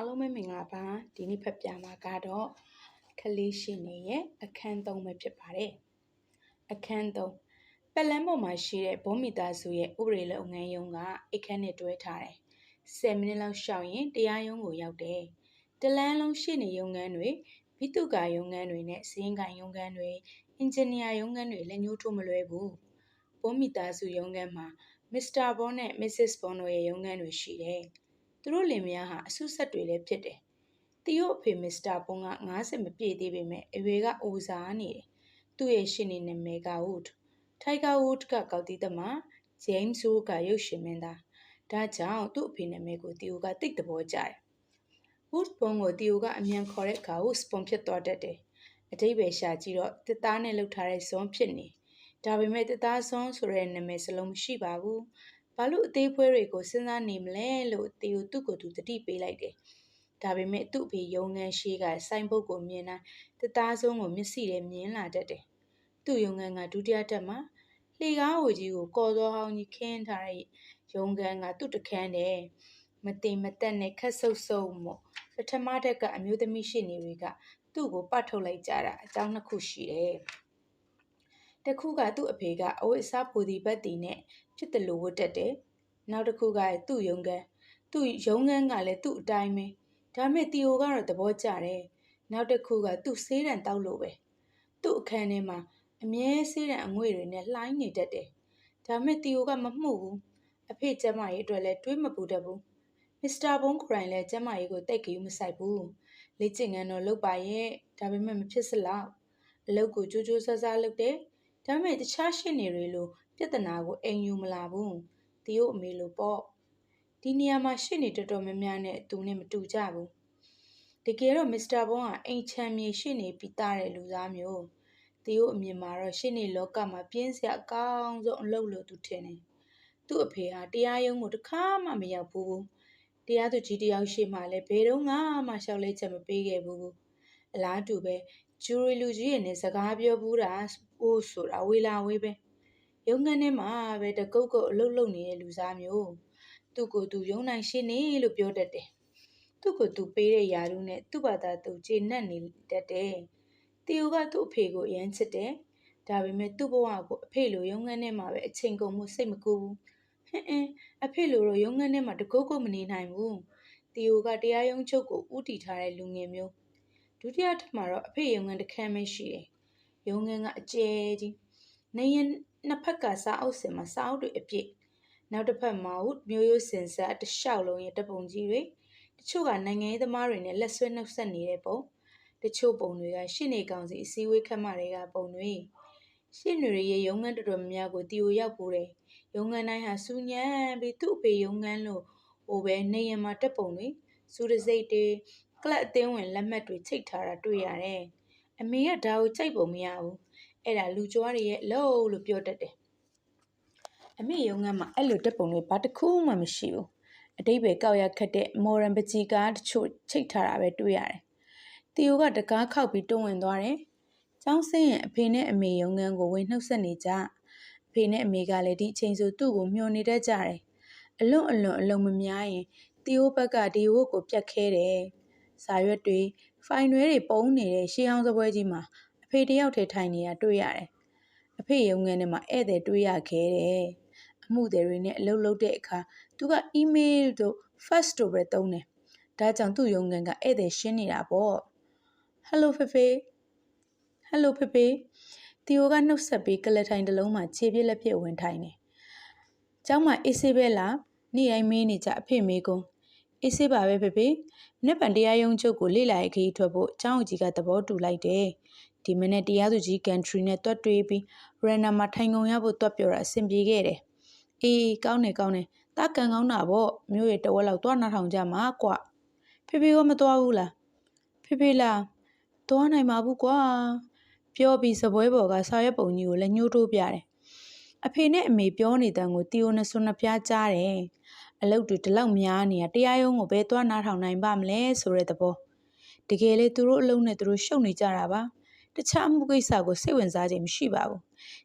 အားလုံးပဲမင်္ဂလာပါဒီနေ့ဖတ်ပြမှာကတော့ခလေးရှင်နေရဲ့အခန်း3ပဲဖြစ်ပါတယ်အခန်း3ပက်လန်းပေါ်မှာရှိတဲ့ဘုံမီသားစုရဲ့ဥပဒေလုပ်ငန်းရုံးကအခန်းနဲ့တွဲထားတယ်10မိနစ်လောက်ရှောင်ရင်တရားရုံးကိုရောက်တယ်တလန်းလုံးရှိနေရုံးခန်းတွေဘိတုကာရုံးခန်းတွေနဲ့စင်းကန်ရုံးခန်းတွေအင်ဂျင်နီယာရုံးခန်းတွေလက်ညှိုးထိုးမလွဲဘူးဘုံမီသားစုရုံးခန်းမှာမစ္စတာဘောနဲ့မစ္စစ်ဘောတို့ရဲ့ရုံးခန်းတွေရှိတယ် သူတို့လင်မယားဟာအဆုဆက်တွေလည်းဖြစ်တယ်။တီယိုအဖေမစ္စတာပွန်က90မပြည့်သေးပေမဲ့အရွယ်ကအိုစားနေတယ်။သူ့ရဲ့ရှင်နေနာမည်ကဝုဒ်။ထိုက်ကဝုဒ်ကကောက်တီးသမားဂျိမ်းစ်ဝုဒ်ကရုပ်ရှင်မင်းသား။ဒါကြောင့်သူ့အဖေနာမည်ကိုတီယိုကတိတ်တဘောကြတယ်။ဝုဒ်ပွန်ကိုတီယိုကအမြန်ခေါ်တဲ့အခါဝုဒ်စပွန်ဖြစ်သွားတတ်တယ်။အတိတ်ပဲရှာကြည့်တော့တစ်သားနဲ့လှုပ်ထားတဲ့ဇွန်ဖြစ်နေ။ဒါပေမဲ့တစ်သားဇွန်ဆိုတဲ့နာမည်စလုံးမရှိပါဘူး။ ဘာလို့အသေးဖွဲတွေကိုစဉ်းစားနေမလဲလို့တီကိုသူ့ကိုယ်သူတတိပေးလိုက်တယ်။ဒါပေမဲ့သူ့အဖေရုံငန်းရှိကစိုင်းဘုတ်ကိုမြင်တိုင်းတသားဆုံးကိုမျက်စိနဲ့မြင်လာတတ်တယ်။သူ့ရုံငန်းကဒုတိယတက်မှာလှေကားဝကြီးကိုကော်စောဟောင်းကြီးခင်းထားတဲ့ရုံငန်းကသူ့တခန်းတယ်။မတင်မတက်နဲ့ခက်ဆုပ်ဆုပ်မို့ပထမတက်ကအမျိုးသမီးရှိနေတွေကသူ့ကိုပတ်ထုတ်လိုက်ကြတာအကြောင်းနှစ်ခုရှိတယ်။တခုကသူ့အဖေကအဝတ်အစားပူဒီပတ်တီနဲ့ ဖြစ်တယ်လို့ဝတ်တတ်တယ်။နောက်တစ်ခုကသူ့ယုံကန်းသူ့ယုံကန်းကလည်းသူ့အတိုင်းပဲ။ဒါမဲ့တီယိုကတော့သဘောကျတယ်။နောက်တစ်ခုကသူ့ဆေးတံတောက်လို့ပဲ။သူ့အခန်းထဲမှာအမြဲဆေးတံအငွေ့တွေနဲ့လှိုင်းနေတတ်တယ်။ဒါမဲ့တီယိုကမမှုဘူး။အဖေကျမကြီးအတွက်လည်းတွေးမပူတတ်ဘူး။မစ္စတာဘုံကိုရိုင်းလည်းကျမကြီးကိုတိတ်ကြည့်မဆိုင်ဘူး။လေ့ကျင့်ခန်းတော့လုပ်ပါရဲ့။ဒါပေမဲ့မဖြစ်စလောက်။အလုပ်ကိုကြိုးကြိုးဆဆလုပ်တယ်။ဒါမဲ့တခြားရှင်းနေတွေလို ပြဿနာကိုအိမ်ယူမလာဘူး။တီယိုအမေလိုပေါ့။ဒီနေရာမှာရှေ့နေတော်တော်များများနဲ့သူနဲ့မတူကြဘူး။တကယ်တော့မစ္စတာဘွန်ကအိမ်ချမ်းမြေရှေ့နေပြီးသားတဲ့လူသားမျိုး။တီယိုအမြင်မှာတော့ရှေ့နေလောကမှာပြင်းစရာအကောင်းဆုံးအလုပ်လို့သူထင်တယ်။သူ့အဖေဟာတရားရုံးကိုတစ်ခါမှမရောက်ဘူး။တရားသူကြီးတယောက်ရှိမှလည်းဘယ်တော့မှရှောက်လဲချက်မပေးခဲ့ဘူး။အလားတူပဲဂျူရီလူကြီးရဲ့နဲ့စကားပြောဘူးတာဟိုဆိုတာဝေလာဝေးပဲ။ ရုံးခန်းထဲမှာပဲတကုတ်ကုတ်အလုပ်လုပ်နေတဲ့လူစားမျိုးသူ့ကိုယ်သူရုံနိုင်ရှိနေလို့ပြောတတ်တယ်သူ့ကိုယ်သူပေးတဲ့ယာရုနဲ့သူ့ဘာသာသူကျေနပ်နေတတ်တယ်တီယိုကသူ့အဖေကိုအရန်ချစ်တယ်ဒါပေမဲ့သူ့ဘဝကိုအဖေလိုရုံးခန်းထဲမှာပဲအချိန်ကုန်မှုစိတ်မကူဘူးဟင်းအင်းအဖေလိုတော့ရုံးခန်းထဲမှာတကုတ်ကုတ်မနေနိုင်ဘူးတီယိုကတရားရုံးချုပ်ကိုဥတီထားတဲ့လူငယ်မျိုးဒုတိယထပ်မှာတော့အဖေရုံးခန်းတစ်ခန်းပဲရှိတယ်ရုံးခန်းကအကျယ်ကြီးနေရင် နှစ်ဖက်ကစာအုပ်စင်မှာစာအုပ်တွေအပြည့်နောက်တစ်ဖက်မှာမျိုးရိုးစင်ဆက်တစ်လျှောက်လုံးရဲ့တပုံကြီးတွေတချို့ကနိုင်ငံရေးသမားတွေနဲ့လက်ဆွဲနှုတ်ဆက်နေတဲ့ပုံတချို့ပုံတွေကရှင်းနေကောင်စီအစည်းအဝေးခက်မှတွေကပုံတွေရှင်းတွေရဲ့ရုံငန်းတော်တော်များများကိုတီကိုရောက်ပိုးတယ်ရုံငန်းတိုင်းဟာစူညံပြီးသူ့အပေရုံငန်းလို့ဟိုပဲနေရမှာတက်ပုံတွေစူးတစိတ်တွေကလပ်အသင်းဝင်လက်မှတ်တွေချိတ်ထားတာတွေ့ရတယ်အမေကဒါကိုကြိုက်ပုံမရဘူး အဲ့ဒါလူကြွားတွေရဲ့လို့လို့ပြောတတ်တယ်အမေရုံကမှအဲ့လိုတက်ပုံတွေဘာတစ်ခုမှမရှိဘူးအတိတ်ပဲကောက်ရခက်တဲ့မော်ရန်ပကြီးကားတချို့ချိတ်ထားတာပဲတွေ့ရတယ်တီယိုကတကားခောက်ပြီးတွန်းဝင်သွားတယ်ကျောင်းဆင်းရင်အဖေနဲ့အမေရုံငန်းကိုဝင်နှုတ်ဆက်နေကြအဖေနဲ့အမေကလည်းဒီအချိန်ဆိုသူ့ကိုမျှော်နေတတ်ကြတယ်အလွန်အလွန်အလုံးမများရင်တီယိုဘက်ကဒီဝတ်ကိုပြတ်ခဲတယ်စာရွက်တွေဖိုင်ရွဲတွေပုံနေတဲ့ရှေးအောင်စပွဲကြီးမှာ ဖေတယောက်တည်းထိုင်နေတာတွေ့ရတယ်။အဖေရုံငန်းထဲမှာဧည့်သည်တွေ့ရခဲ့တယ်။အမှုသည်တွေနဲ့အလုပ်လုပ်တဲ့အခါသူက email တို့ fax တို့ပဲသုံးတယ်။ဒါကြောင့်သူ့ရုံငန်းကဧည့်သည်ရှင်းနေတာပေါ့။ Hello ဖေဖေ Hello ဖေဖေတီယိုကနှုတ်ဆက်ပြီးကလထိုင်တစ်လုံးမှာခြေပြက်လက်ပြက်ဝင်ထိုင်တယ်။ကျောင်းမှာအေးဆေးပဲလားနေ့တိုင်းမင်းနေကြအဖေမေကုန်းအေးဆေးပါပဲဖေဖေ။နှစ်ပံတရားရုံးချုပ်ကိုလေ့လာရေးခရီးထွက်ဖို့ကျောင်းကြီးကသဘောတူလိုက်တယ် ဒီမနေ့တရားသူကြီးကန်ထရီနဲ့တွတ်တွေးပြီးရန်နာမှာထိုင်ကုန်ရဖို့တွတ်ပြောတာအဆင်ပြေခဲ့တယ်။အေးကောင်းတယ်ကောင်းတယ်။တာကန်ကောင်းတာပေါ့မျိုးရတဝက်လောက်တွားနာထောင်ကြမှာကွ။ဖေဖေကမတွားဘူးလား။ဖေဖေလားတွားနိုင်မှာဘူးကွာ။ပြောပြီးစပွဲပေါ်ကဆာရွက်ပုံကြီးကိုလည်းညှိုးထိုးပြတယ်။အဖေနဲ့အမေပြောနေတန်းကိုတီယိုနဲ့ဆွနှပြားကြားတယ်။အလုတ်တွေဒီလောက်များနေရတရားရုံးကိုဘယ်တွားနာထောင်နိုင်ပါမလဲဆိုတဲ့သဘော။တကယ်လေသူတို့အလုံးနဲ့သူတို့ရှုပ်နေကြတာပါ။ တခြားမှုကိစ္စကိုစိတ်ဝင်စားခြင်းမရှိပါဘူး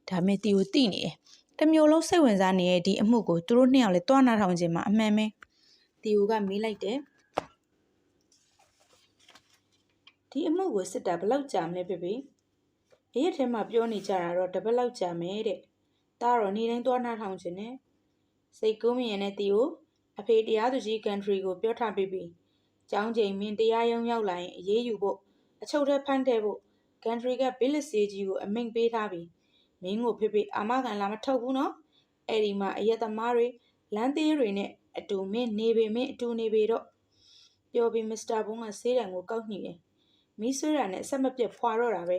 ဒါမဲ့တီကိုတိနေတယ်တမျိုးလုံးစိတ်ဝင်စားနေတဲ့ဒီအမှုကိုသူတို့နှစ်ယောက်လည်းတွားနာထောင်ခြင်းမှာအမှန်ပဲတီကိုကမေးလိုက်တယ်ဒီအမှုကိုစစ်တာဘယ်လောက်ကြာမလဲဖေဖေအရက်ထဲမှာပြောနေကြတာတော့တပတ်လောက်ကြာမယ်တဲ့ဒါတော့နေတိုင်းသွားနှားထောင်ခြင်းနဲ့စိတ်ကူးမရင်နဲ့တီကိုအဖေတရားသူကြီးကန်ထရီကိုပြောထားပြီးပြီကျောင်းချိန်မင်းတရားရုံးရောက်လာရင်အေးအေးယူဖို့အချုပ်ထဲဖမ်းတဲ့ဖို့ ကန်ထရီကဘိလစ်စေးကြီးကိုအမိန့်ပေးထားပြီမင်းကိုဖေဖေအာမခံလာမထုတ်ဘူးနော်အဲ့ဒီမှာအရက်သမားတွေလမ်းသေးတွေနဲ့အတူမင်းနေပေမင်းအတူနေပေတော့ပြောပြီးမစ္စတာဘုံကဆေးတံကိုကောက်ညှိတယ်မီးဆွေးတာနဲ့အဆက်မပြတ်ဖွာတော့တာပဲ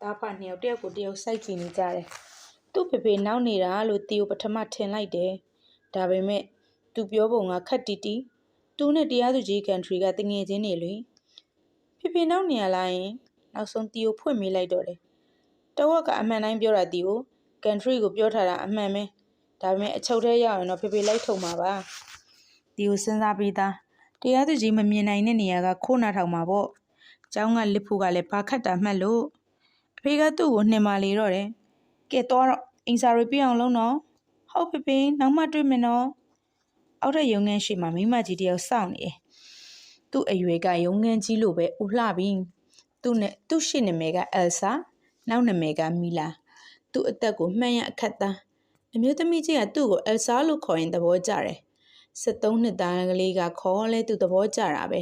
တားဖနှစ်ယောက်တယောက်ကိုတယောက်စိုက်ကြည့်နေကြတယ်သူ့ဖေဖေနောက်နေတာလို့တီကိုပထမထင်လိုက်တယ်ဒါပေမဲ့သူပြောပုံကခက်တီတီသူနဲ့တရားသူကြီးကန်ထရီကတငယ်ချင်းနေလေဖေဖေနောက်နေရလားရင် နောက်ဆုံးတီကိုဖွင့်မေးလိုက်တော့တယ်တဝက်ကအမှန်တိုင်းပြောတာတီကိုကန်ထရီကိုပြောထားတာအမှန်ပဲဒါပေမဲ့အချုပ်ထဲရောက်ရင်တော့ဖေဖေလိုက်ထုံမှာပါတီကိုစဉ်းစားပြီးသားတရားသူကြီးမမြင်နိုင်တဲ့နေရာကခိုးနာထောင်မှာပေါ့ကျောင်းကလစ်ဖို့ကလည်းဘာခတ်တာမှတ်လို့အဖေကသူ့ကိုနှင်မာလေတော့တယ်ကဲတော့အင်စာရီပြအောင်လုံးတော့ဟုတ်ဖေဖေနောက်မှတွေ့မယ်နော်အောက်ထပ်ရုံငန်းရှိမှမိမကြီးတယောက်စောင့်နေတယ်သူ့အရွယ်ကရုံငန်းကြီးလိုပဲဦးလှပြီး သူ့နဲ့သူ့ရှိနာမည်ကအယ်ဆာနောက်နာမည်ကမီလာသူ့အသက်ကိုမှန်ရအခက်သားအမျိုးသမီးကြီးကသူ့ကိုအယ်ဆာလို့ခေါ်ရင်သဘောကျတယ်73နှစ်သားကလေးကခေါ်လဲသူသဘောကျတာပဲ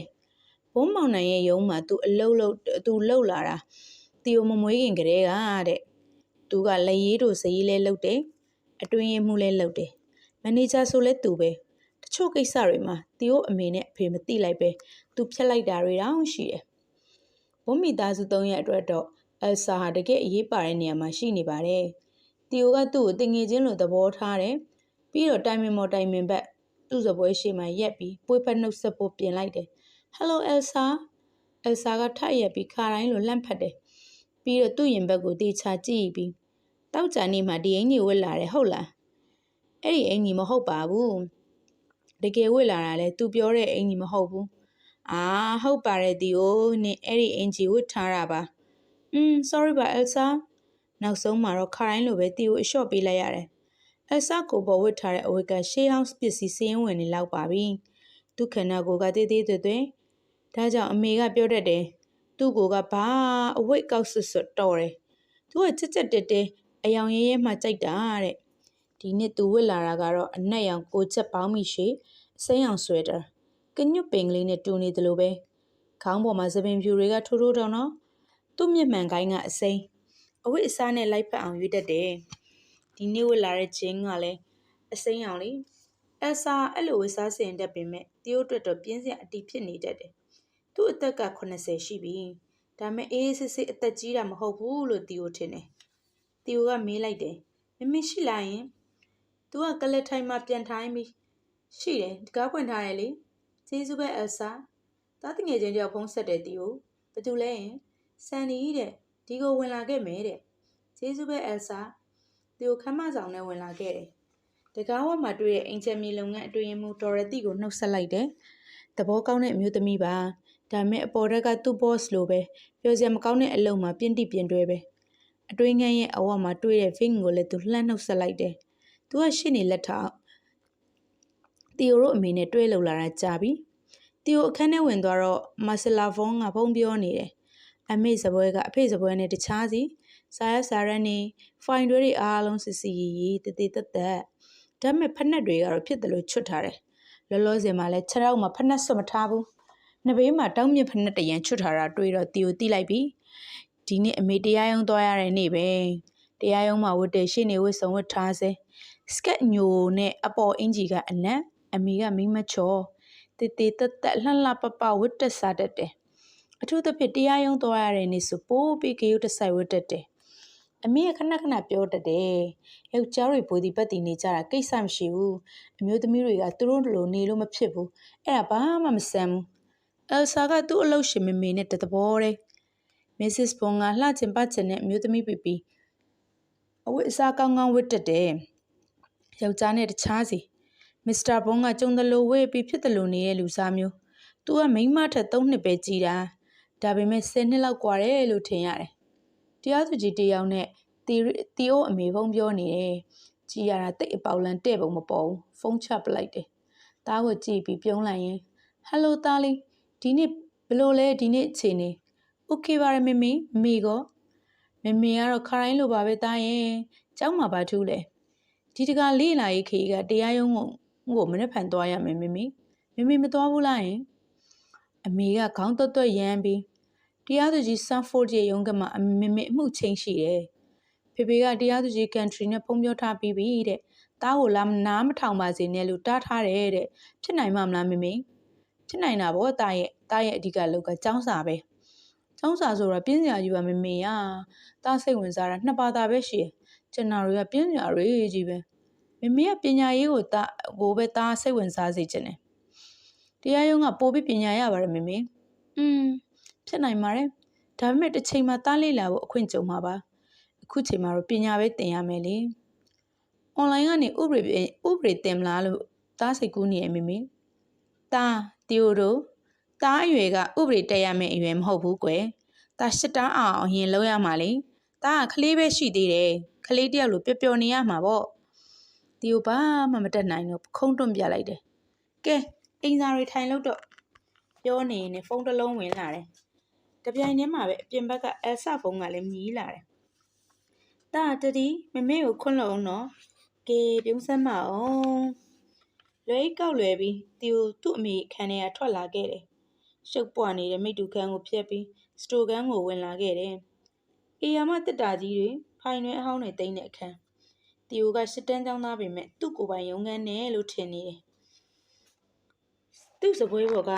ဘုံမောင်နိုင်ရဲ့ရုံးမှာသူအလုတ်လုတ်သူလှုပ်လာတာတီယိုမမွေးခင်ကလေးကတဲ့သူကလက်ရည်တို့စည်လဲလှုပ်တယ်အတွင်းရမှုလဲလှုပ်တယ်မန်နေဂျာဆိုလဲသူပဲတချို့ကိစ္စတွေမှာတီယိုအမေနဲ့အဖေမသိလိုက်ပဲသူဖြတ်လိုက်တာတွေတောင်ရှိတယ် ဘုံမိသားစု၃ရက်အတွက်တော့အယ်ဆာဟာတကယ်အရေးပါတဲ့နေရာမှာရှိနေပါတယ်တီယိုကသူ့ကိုတင်ငယ်ချင်းလိုသဘောထားတယ်ပြီးတော့တိုင်မင်မော်တိုင်မင်ဘက်သူ့စပွဲရှိမှရက်ပြီးပွေးဖက်နှုတ်ဆက်ဖို့ပြင်လိုက်တယ်ဟယ်လိုအယ်ဆာအယ်ဆာကထရက်ပြီးခါတိုင်းလိုလှန့်ဖက်တယ်ပြီးတော့သူ့ရင်ဘက်ကိုတေချာကြည့်ပြီးတောက်ကြနေမှဒီအင်ကြီးဝက်လာတယ်ဟုတ်လားအဲ့ဒီအင်ကြီးမဟုတ်ပါဘူးတကယ်ဝက်လာတာလဲသူပြောတဲ့အင်ကြီးမဟုတ်ဘူး အာဟုတ်ပါတယ်ဒီကိုနင်အဲ့ဒီအင်ကြီးဝတ်ထားတာပါอืม sorry ပါ Elsa နောက်ဆုံးမှာတော့ခါတိုင်းလိုပဲတီကိုအလျှော့ပေးလိုက်ရတယ်အဆာကိုပေါ်ဝတ်ထားတဲ့အဝတ်ကရှေးဟောင်းပစ္စည်းစင်းဝင်နေလောက်ပါပြီသူခန္ဓာကိုယ်ကတည်တည်သွဲ့သွဲ့ဒါကြောင့်အမေကပြောတတ်တယ်သူ့ကိုယ်ကဘာအဝတ်ကောက်ဆွတ်ဆွတ်တော်တယ်သူကချက်ချက်တက်တက်အယောင်ရဲရဲမှကြိုက်တာတဲ့ဒီနှစ်သူဝတ်လာတာကတော့အနက်ရောင်ကိုချက်ပေါင်းမိရှိအစိမ်းရောင်ဆွဲတာ ကညွတ်ပင်ကလေးနဲ့တူနေတယ်လို့ပဲခေါင်းပေါ်မှာသပင်ဖြူတွေကထိုးထိုးတောင်တော့သူ့မျက်မှန်ကိုင်းကအစိမ်းအဝတ်အစားနဲ့လိုက်ဖက်အောင်ရွေးတတ်တယ်ဒီနေ့ဝတ်လာတဲ့ဂျင်းကလည်းအစိမ်းအောင်လေအဆာအဲ့လိုဝတ်စားစင်တတ်ပေမဲ့တီယိုအတွက်တော့ပြင်းစရာအတီဖြစ်နေတတ်တယ်သူ့အသက်က80ရှိပြီဒါမဲ့အေးစစ်စစ်အသက်ကြီးတာမဟုတ်ဘူးလို့တီယိုထင်တယ်တီယိုကမေးလိုက်တယ်မမေရှိလာရင်သူကကလက်ထိုင်မှပြန်ထိုင်ပြီးရှိတယ်တကားဖွင့်ထားတယ်လေ ကျေးဇူးပဲအဆာသားတငယ်ချင်းတယောက်ဖုံးဆက်တယ်တီယိုဘသူလဲရင်ဆန်နီတဲ့ဒီကိုဝင်လာခဲ့မယ်တဲ့ကျေးဇူးပဲအဆာသူကိုခမ်းမဆောင်နဲ့ဝင်လာခဲ့တယ်။တကားဝမှာတွေ့တဲ့အင်ဂျင်မီလုပ်ငန်းအတွင်းမှုဒေါ်ရတီကိုနှုတ်ဆက်လိုက်တယ်။သဘောကောင်းတဲ့အမျိုးသမီးပါ။ဒါမဲ့အပေါ်တက်ကသူ့ boss လိုပဲပြောစရာမကောင်းတဲ့အလုပ်မှာပြင်းတိပြင်းတွဲပဲ။အတွင်းငန်းရဲ့အဝမှာတွေ့တဲ့ Ving ကိုလည်းသူလှမ်းနှုတ်ဆက်လိုက်တယ်။သူကရှစ်နေလက်ထောက် တီယိုတို့အမေနဲ့တွဲလုံလာတာကြာပြီ။တီယိုအခန်းထဲဝင်သွားတော့မာဆလာဖုန်းကဖုန်းပြောနေတယ်။အမေစပွဲကအဖေစပွဲနဲ့တခြားစီစာရစာရန်နေဖိုင်တွေတွေအားလုံးစစ်စီရေးတည်တည်တက်တက်ဒါပေမဲ့ဖက်နှက်တွေကတော့ဖြစ်တယ်လို့ချွတ်ထားတယ်လောလောဆယ်မှာလဲခြေထောက်မှာဖက်နှက်ဆွတ်မထားဘူးနှစ်ဘေးမှာတောင်းမြင့်ဖက်နှက်တရံချွတ်ထားတာတွေ့တော့တီကိုတီးလိုက်ပြီဒီနေ့အမေတရားရုံးသွားရတဲ့နေ့ပဲတရားရုံးမှာဝတ်တဲ့ရှေ့နေဝတ်ဆောင်ဝတ်ထားစေစကတ်ညိုနဲ့အပေါ်အင်ဂျီကအနက် အမေကမိမချောတည်တည်တက်တက်လှလှပပဝတ်တက်စားတတ်တယ်အထူးသဖြင့်တရားရုံးသွားရတဲ့နေ့ဆိုပိုးပြီးကြရုတ်တဆိုင်ဝတ်တက်တယ်အမေကခဏခဏပြောတတ်တယ်။ယောက်ျားတွေပိုဒီပတ်တည်နေကြတာကိစ္စမရှိဘူး။အမျိုးသမီးတွေကသူတို့လိုနေလို့မဖြစ်ဘူး။အဲ့ဒါဘာမှမဆန်ဘူး။အယ်ဆာကသူ့အလုပ်ရှင်မေမေနဲ့တသဘောတည်း။မစ္စစ်ဘွန်ကလှချင်ပတ်ချင်တဲ့အမျိုးသမီးပီပီအဝတ်အစားကောင်းကောင်းဝတ်တက်တယ်။ယောက်ျားနဲ့တခြားစီ မစ္စတာဘွန်ကကြုံတယ်လို့ဝေးပြီးဖြစ်တယ်လို့နေတဲ့လူစားမျိုး။ "तू ကမိန်းမထက်၃နှစ်ပဲကြီးတာ။ဒါပေမဲ့၁၀နှစ်လောက်กว่าတယ်လို့ထင်ရတယ်တရားသူကြီးတယောက်နဲ့တီတီအိုအမေဖုံးပြောနေတယ်ကြည်ရတာတိတ်အပေါက်လန်တဲ့ပုံမပေါ်ဘူးဖုန်းချပလိုက်တယ်တားကိုကြည့်ပြီးပြုံးလိုက်ရင်ဟယ်လိုတားလေးဒီနေ့ဘလို့လဲဒီနေ့အချိန်နေ โอเคပါရမေမေမေကောမေမေကတော့ခရိုင်းလိုပါပဲတားရဲ့ကျောင်းမှာပါထူးလေဒီတကလေးလာရေးခေကတရားရုံးကို ကိုမနေ့ဖန်သွားရမယ်မေမေမေမေမသွားဘူးလားယင်အမေကခေါင်းတွတ်တွတ်ရမ်းပြီးတရားသူကြီးဆန်ဖို့ရဲ့ရုံးကမှအမေမေအမှုချင်းရှိတယ်ဖေဖေကတရားသူကြီးကန်ထရီနဲ့ဖုံးပြောထားပြီးပြီတဲ့တားကိုလာနားမထောင်ပါစေနဲ့လို့တားထားတယ်တဲ့ဖြစ်နိုင်မှာမလားမေမေဖြစ်နိုင်တာပေါ့တားရဲ့တားရဲ့အဓိကလောက်ကចောင်းစာပဲចောင်းစာဆိုတော့ပြင်းစရာကြီးပါမေမေอ่ะတားစိတ်ဝင်စားတာနှစ်ပါးသာပဲရှိတယ်ကျွန်တော်တွေကပြင်းစရာတွေကြီးပဲ မေမေကပညာရေးကိုတားကိုပဲတားစိတ်ဝင်စားစေချင်တယ်တရားရုံးကပို့ပြီးပညာရပါတယ်မေမေอืมဖြစ်နိုင်ပါတယ်ဒါပေမဲ့တစ်ချိန်မှာတားလေးလာဖို့အခွင့်ကြုံမှာပါအခုချိန်မှာတော့ပညာပဲသင်ရမယ်လေအွန်လိုင်းကနေဥပဒေဥပဒေသင်မလားလို့တားစိတ်ကူးနေရမေမေတားတီယိုဒိုတားအရွယ်ကဥပဒေတက်ရမယ့်အရွယ်မဟုတ်ဘူးကွယ်တားရှစ်တန်းအောင်အရင်လောက်ရမှာလေတားကကလေးပဲရှိသေးတယ်ကလေးတယောက်လိုပျော်ပျော်နေရမှာပေါ့ တီယိုဘာမှမတက်နိုင်တော့ခုံးတွန့်ပြလိုက်တယ်ကဲအိမ်စာတွေထိုင်လို့တော့ပြောနေရင်ဖုန်းတစ်လုံးဝင်လာတယ်တပြိုင်တည်းမှာပဲအပြင်ဘက်ကအယ်ဆာဖုန်းကလည်းမြည်လာတယ်တာတတိမမေကိုခွန်းလုံးတော့ကဲပြုံးစမ်းမအောင်လွယ်ကောက်လွယ်ပြီးတီကိုသူ့အမေခန်းထဲကထွက်လာခဲ့တယ်ရှုပ်ပွားနေတဲ့မိတူခန်းကိုဖျက်ပြီးစတိုခန်းကိုဝင်လာခဲ့တယ်အေယာမတက်တာကြီးတွေဖိုင်တွေအဟောင်းတွေတိမ့်တဲ့အခန်း တီယိုကရှစ်တန်းကျောင်းသားပေမဲ့သူ့ကိုယ်ပိုင်ရုံးခန်းနဲ့လို့ထင်နေတယ်သူ့စပွဲပေါ်က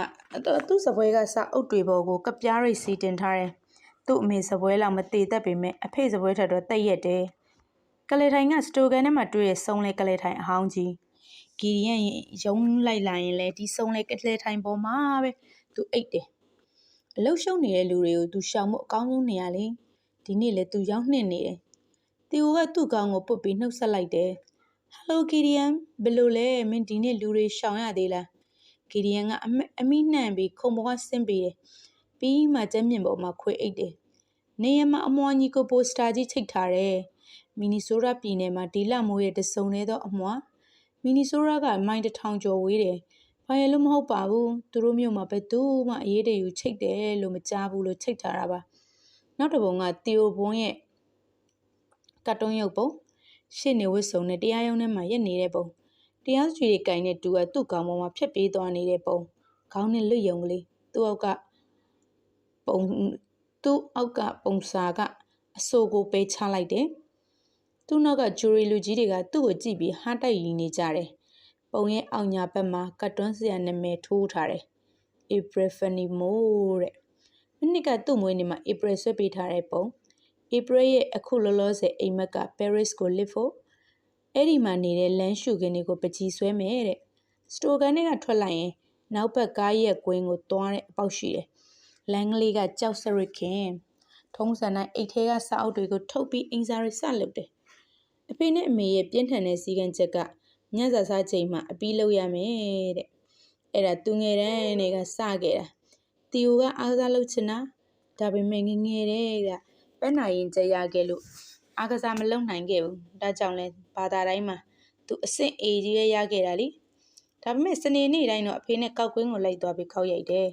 သူ့စပွဲကစာအုပ်တွေပေါ်ကိုကပြားရိတ်စီတင်ထားတယ်သူ့အမေစပွဲလောက်မသေးတတ်ပေမဲ့အဖေစပွဲထက်တော့တိတ်ရက်တယ်ကလေးထိုင်ကစတိုကန်ထဲမှာတွေ့ရဆုံလေကလေးထိုင်အဟောင်းကြီးဂီရီယန်ရုံးလိုက်လာရင်လေဒီဆုံလေကလေးထိုင်ပေါ်မှာပဲသူအိတ်တယ်အလုရှုံနေတဲ့လူတွေကိုသူရှောင်မှုအကောင်းဆုံးနေရလေဒီနေ့လေသူရောက်နှင့်နေတယ် တီအိုကသူ့ကောင်းကိုပုတ်ပြီးနှုတ်ဆက်လိုက်တယ်ဟယ်လိုဂီရီယန်ဘယ်လိုလဲမင်းဒီနေ့လူတွေရှောင်ရသေးလားဂီဒီယန်ကအမိနှံ့ပြီးခုံပေါ်ကဆင်းပေးတယ်။ပြီးမှကျမ်းမြင့်ပေါ်မှာခွေအိတ်တယ်။နေရမှာအမွှာကြီးကိုပိုစတာကြီးချိတ်ထားတယ်။မီနီဆိုးရာပြည်နယ်မှာဒီလမိုးရဲ့တစုံနေသောအမွှာမီနီဆိုးရာကမိုင်တထောင်ကျော်ဝေးတယ်။ဘာရလို့မဟုတ်ပါဘူး။သူတို့မျိုးမှာဘယ်သူမှအရေးတယူချိတ်တယ်လို့မကြားဘူးလို့ချိတ်ထားတာပါ။နောက်တစ်ပုံကတီယိုဘွန်းရဲ့ ကတ်တုံးရုပ်ပုံရှေ့နေဝစ်စုံနဲ့တရားရုံးထဲမှာရက်နေတဲ့ပုံတရားသူကြီးတွေကင်တဲ့တူကသူ့ခေါင်းပေါ်မှာဖြတ်ပြေးသွားနေတဲ့ပုံခေါင်းနဲ့လွတ်ယုံကလေးသူ့အောက်ကပုံသူ့အောက်ကပုံစာကအဆိုကိုပေးချလိုက်တယ်သူ့နောက်ကဂျူရီလူကြီးတွေကသူ့ကိုကြည့်ပြီးဟားတိုက်ရင်းနေကြတယ်ပုံရဲ့အောက်ညာဘက်မှာကတ်တွန်းစရာနာမည်ထိုးထားတယ် April Fanny Moore တဲ့မိနစ်ကသူ့မွေးနေ့မှာ April ဆွဲပေးထားတဲ့ပုံ April ရဲ့အခုလောလောဆယ်အိမ်မက်က Paris ကိုလစ်ဖို့အဲ့ဒီမှာနေတဲ့လမ်းရှုခင်းတွေကိုပကြီးဆွဲမယ်တဲ့စတိုကန်တွေကထွက်လိုက်ရင် နောက်ဘက်ကားရဲ့ကွင်းကိုသွားတဲ့အပေါက်ရှိတယ်လမ်းကလေးကကြောက်စရစ်ခင်ထုံးစံတိုင်းအိတ်ထဲကစာအုပ်တွေကိုထုတ်ပြီးအင်စာတွေစလုပ်တယ်အဖေနဲ့အမေရဲ့ပြင်းထန်တဲ့စီကံချက်ကညစာစားချိန်မှာအပီးလုပ်ရမယ်တဲ့အဲ့ဒါသူငယ်တန်းတွေကစခဲ့တာတီယိုကအားစားလုပ်ချင်တာဒါပေမဲ့ငငယ်တဲ့က ပန်းနာရင်ကြရခဲ့လို့အားကစားမလုပ်နိုင်ခဲ့ဘူးဒါကြောင့်လဲဘာသာတိုင်းမှာသူအဆင့် A ကြီးရရခဲ့တာလीဒါပေမဲ့စနေနေ့တိုင်းတော့အဖေနဲ့ကောက်ကွင်းကိုလိုက်သွားပြီးခောက်ရိုက်တယ်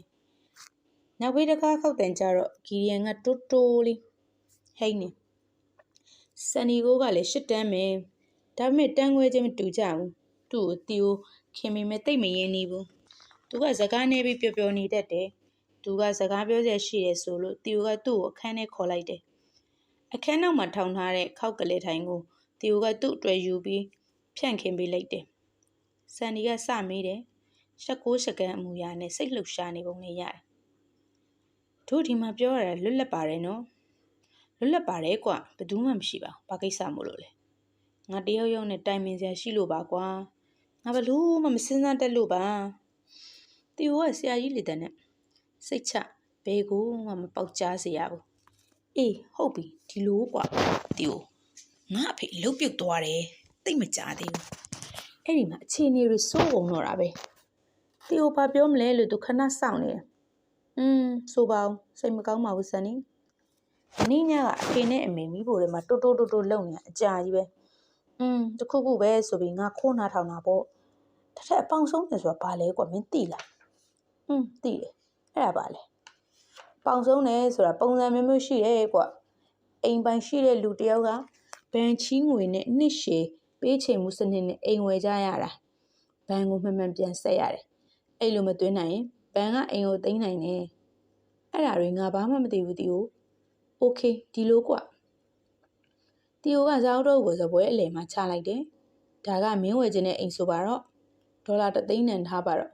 နောက်ဘေးတကားခောက်တန်ကြတော့ဂီရီယန်ကတိုးတိုးလေးဟိတ်နေဆန်နီကိုကလည်းရှစ်တန်းမယ်ဒါပေမဲ့တန်းခွဲချင်းမတူကြဘူးသူ့ကိုတီယိုခင်မိမဲ့တိတ်မရင်းနေဘူးသူကစကားနေပြီးပျော်ပျော်နေတတ်တယ်သူကစကားပြောစရာရှိတယ်ဆိုလို့တီယိုကသူ့ကိုအခန်းထဲခေါ်လိုက်တယ် အခန်းနောက်မှာထောင်ထားတဲ့ခောက်ကလေးထိုင်ကိုတီယိုကသူ့အတွက်ယူပြီးဖြန့်ခင်းပေးလိုက်တယ်။ဆန်ဒီကစမေးတယ်။ရှက်ကိုရှက်ကန်အမူအရာနဲ့စိတ်လှုပ်ရှားနေပုံလေးရတယ်။တို့ဒီမှာပြောရတာလွတ်လပ်ပါတယ်နော်။လွတ်လပ်ပါတယ်ကွဘယ်သူမှမရှိပါဘူး။ဘာကိစ္စမို့လို့လဲ။ငါတယောက်ယောက်နဲ့တိုင်ပင်စရာရှိလို့ပါကွာ။ငါဘလို့မှမစင်းစားတက်လို့ပါ။တီယိုကဆရာကြီးလေတဲ့နဲ့စိတ်ချဘဲကိုမှမပေါက်ကြားစေရဘူး။ အေးဟုတ်ပြီဒီလိုကွာတီယိုငါအဖေလှုပ်ပြုတ်သွားတယ်တိတ်မကြသေးဘူးအဲ့ဒီမှာအခြေအနေတွေစိုးကုန်တော့တာပဲတီယိုဘာပြောမလဲလို့သူခဏစောင့်နေတယ်อืมဆိုပါအောင်စိတ်မကောင်းပါဘူးဆန်နီအနည်းညကအဖေနဲ့အမေမိဖို့တွေမှာတိုးတိုးတိုးတိုးလုံနေအကြာကြီးပဲอืมတခုခုပဲဆိုပြီးငါခိုးနာထောင်တာပေါ့တစ်ထက်အပေါင်ဆုံးတယ်ဆိုတာဘာလဲကွာမင်းသိလားอืมသိတယ်အဲ့ဒါပါလေ ပ ပေါင်ဆုံးတယ်ဆိုတာပုံစံမျိုးမျိုးရှိတယ်ကွအိမ်ပိုင်ရှိတဲ့လူတစ်ယောက်ကဘန်ချီငွေနဲ့နှစ်ရှည်ပေးချိန်မှုစနစ်နဲ့အိမ်ဝယ်ကြရတာဘန်ကိုမှန်မှန်ပြန်ဆက်ရတယ်အဲ့လိုမသွင်းနိုင်ရင်ဘန်ကအိမ်ကိုသိမ်းနိုင်တယ်အဲ့ဒါတွေငါဘာမှမသိဘူးတီကိုโอเคဒီလိုကွတီကိုကဇောက်တော့ကိုစပွဲအလယ်မှာချလိုက်တယ်ဒါကမင်းဝယ်ခြင်းတဲ့အိမ်ဆိုပါတော့ဒေါ်လာတသိန်းနဲ့ထားပါတော့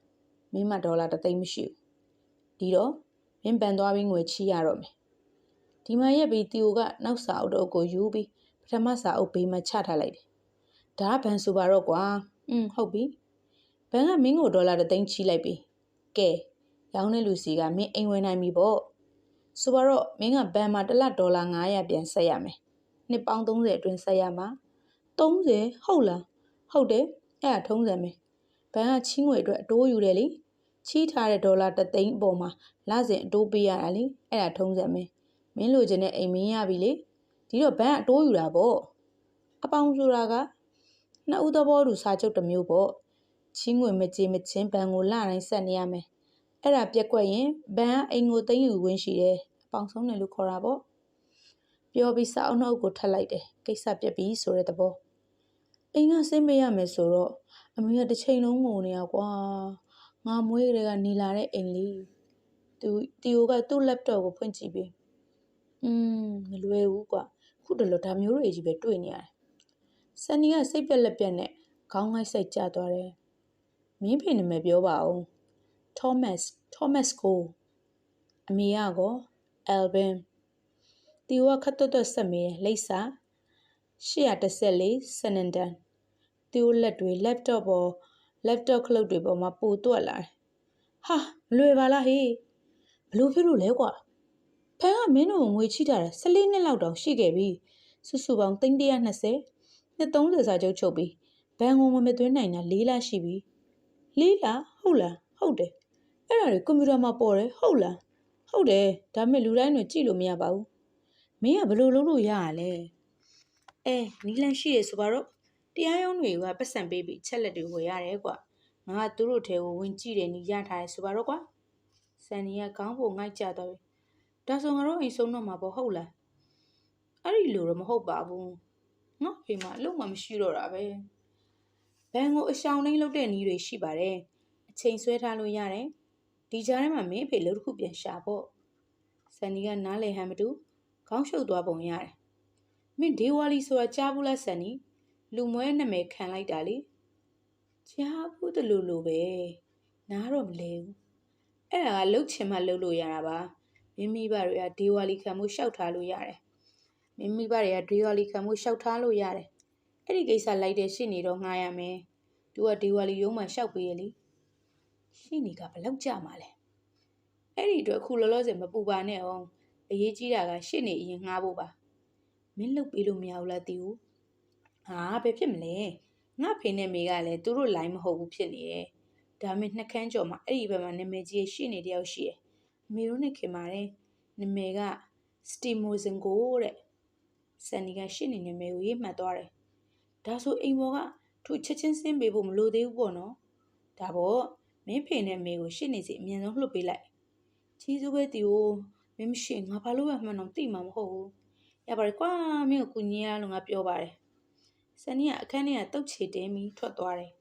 မင်းမဒေါ်လာတသိန်းမရှိဘူးဒီတော့ မင်းပန်သွားပြီးငွေချီရတော့မယ်ဒီမှာရက်ပြီးတီယိုကနောက်စာအုပ်တော့ကိုယူပြီးပထမစာအုပ်ဘေးမှာချထားလိုက်တယ်ဒါကဘန်ဆိုပါတော့ကွာอืมဟုတ်ပြီဘန်ကမင်းကိုဒေါ်လာတသိန်းချီလိုက်ပြီကဲရောင်းတဲ့လူစီကမင်းအိမ်ဝင်နိုင်ပြီပေါ့ဆိုပါတော့မင်းကဘန်မှာတစ်လဒေါ်လာ900ပြန်ဆက်ရမယ်နှစ်ပေါင်း30အတွင်းဆက်ရမှာ30ဟုတ်လားဟုတ်တယ်အဲ့ဒါထုံးစံပဲဘန်ကချင်းငွေအတွက်အတိုးယူတယ်လေ ချီးထားတဲ့ဒေါ်လာတသိန်းအပေါ်မှာလစဉ်အတိုးပေးရတာလေအဲ့ဒါထုံးစံပဲမင်းလိုချင်တဲ့အိမ်မင်းရပြီလေဒီတော့ဘန်ကအတိုးယူတာပေါ့အပေါင်းဆိုတာကနှစ်ဦးသဘောတူစာချုပ်တစ်မျိုးပေါ့ချင်းငွေမကြေမချင်းဘန်ကိုလတိုင်းဆက်နေရမယ်အဲ့ဒါပြက်ကွက်ရင်ဘန်ကအိမ်ကိုသိမ်းယူဝင်ရှိတယ်အပေါင်းဆုံးတယ်လို့ခေါ်တာပေါ့ပြောပြီးစာအုပ်နှုတ်ကိုထပ်လိုက်တယ်ကိစ္စပြက်ပြီဆိုတဲ့သဘောအိမ်ကဆင်းမရမယ်ဆိုတော့အမေကတစ်ချိန်လုံးငိုနေရကွာ ငါမွေးတွေကနီလာတဲ့အိမ်လေးသူတီယိုကသူ့ laptop ကိုဖွင့်ကြည့်ပြီးอืมမလွယ်ဘူးကွာခုတလောဒါမျိုးတွေကြီးပဲတွေ့နေရတယ်ဆန်နီကစိတ်ပြက်လက်ပြက်နဲ့ခေါင်းငိုက်စိတ်ကျသွားတယ်မင်းဖေနာမည်ပြောပါဦး Thomas Thomas ကိုအမေကကော Alvin တီယိုကခတ်တွတ်တွတ်ဆက်မေးလိပ်စာ814 Sanandan တီယိုလက်တွေ laptop ပေါ် laptop ခလုတ်တွေပေါ်မှာပိုတွက်လာတယ်ဟာမလွယ်ပါလားဟေးဘလို့ဖြစ်လို့လဲကွာဖန်ကမင်းတို့ကိုငွေချိထားတာ14နှစ်လောက်တောင်ရှိခဲ့ပြီစုစုပေါင်း320နှစ်30စာချုပ်ချုပ်ပြီးဘန်ကုန်ဝင်မသွင်းနိုင်တာ၄လရှိပြီ၄လဟုတ်လားဟုတ်တယ်အဲ့ဒါတွေကွန်ပျူတာမှာပေါ်တယ်ဟုတ်လားဟုတ်တယ်ဒါမဲ့လူတိုင်းတွေကြည့်လို့မရပါဘူးမင်းကဘယ်လိုလုပ်လို့ရရလဲအဲနီလန်ရှိရဆိုပါတော့ တရားရုံးတွေကပတ်စံပေးပြီးချက်လက်တွေဝယ်ရတယ်ကွာငါကသူတို့ထဲကိုဝင်ကြည့်တယ်နီးရထားတယ်ဆိုပါတော့ကွာဆန်နီကခေါင်းပုံငိုက်ကြသွားပြီဒါဆိုငါတို့အိမ်ဆုံးတော့မှာပေါ့ဟုတ်လားအဲ့ဒီလိုတော့မဟုတ်ပါဘူးငါဖေမအလုံးမမရှိတော့တာပဲဘန်ကိုအရှောင်းနှိမ့်လုပ်တဲ့နီးတွေရှိပါတယ်အချိန်ဆွဲထားလို့ရတယ်ဒီကြားထဲမှာမင်းအဖေလှုပ်တစ်ခုပြန်ရှာပေါ့ဆန်နီကနားလေဟန်မတူခေါင်းရှုပ်သွားပုံရတယ်မင်းဒေဝါလီဆိုတာကြားဘူးလားဆန်နီ လူမွဲနာမည်ခံလိုက်တာလေကြားဘူးတလူလူပဲနားတော့မလဲဘူးအဲ့ဒါကလှုပ်ချင်မှလှုပ်လို့ရတာပါမိမိဘတွေကဒေဝါလီခံမှုရှောက်ထားလို့ရတယ်မိမိဘတွေကဒေဝါလီခံမှုရှောက်ထားလို့ရတယ်အဲ့ဒီကိစ္စလိုက်တဲ့ရှင့်နေတော့ငှားရမယ်သူကဒေဝါလီရုံးမှာရှောက်ပေးရလေရှင့်နေကဘလောက်ကြမှာလဲအဲ့ဒီအတွက်ခုလောလောဆယ်မပူပါနဲ့အောင်အရေးကြီးတာကရှင့်နေအရင်ငှားဖို့ပါမင်းလုတ်ပေးလို့မရဘူးလားတီဦး ဟာဘယ်ဖြစ်မလဲငါဖေနဲ့မေကလည်းသူတို့လိုင်းမဟုတ်ဘူးဖြစ်နေတယ်ဒါပေမဲ့နှကန်းကျော်မှာအဲ့ဒီဘက်မှာနာမည်ကြီးရှင့်နေတယောက်ရှိတယ်မေတို့နဲ့ခင်ပါတယ်နာမည်ကစတီမိုဇင်ကိုတဲ့ဆန်နီကရှင့်နေနာမည်ကိုရေးမှတ်သွားတယ်ဒါဆိုအိမ်ဘောကသူချက်ချင်းဆင်းပေးဖို့မလိုသေးဘူးပေါ့နော်ဒါပေါ့မင်းဖေနဲ့မေကိုရှင့်နေစီအမြန်ဆုံးလှုပ်ပေးလိုက်ချီးစုပဲတီကိုမင်းမရှိငါဘာလို့ရမှန်းတော့သိမှာမဟုတ်ဘူးရပါတယ်ကွာမင်းကိုကူညီရလို့ငါပြောပါတယ် ဆန်နီကအခန်းထဲကတုတ်ချေတင်းပြီးထွက်သွားတယ်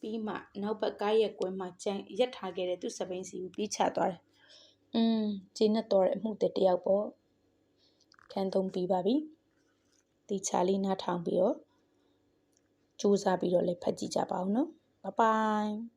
ပြီးမှနောက်ဘက်ကားရက်ကွင်းမှာကြံရက်ထားခဲ့တဲ့သူ့စပိန်စီကိုပြီးချသွားတယ်อืมဂျင်းနဲ့တော်တဲ့အမှုတယောက်ပေါ့ခန်းသုံးပြီးပါပြီတီချာလေးနားထောင်ပြီးတော့စူးစမ်းပြီးတော့လည်းဖတ်ကြည့်ကြပါဦးနော်ဘိုင်ဘိုင်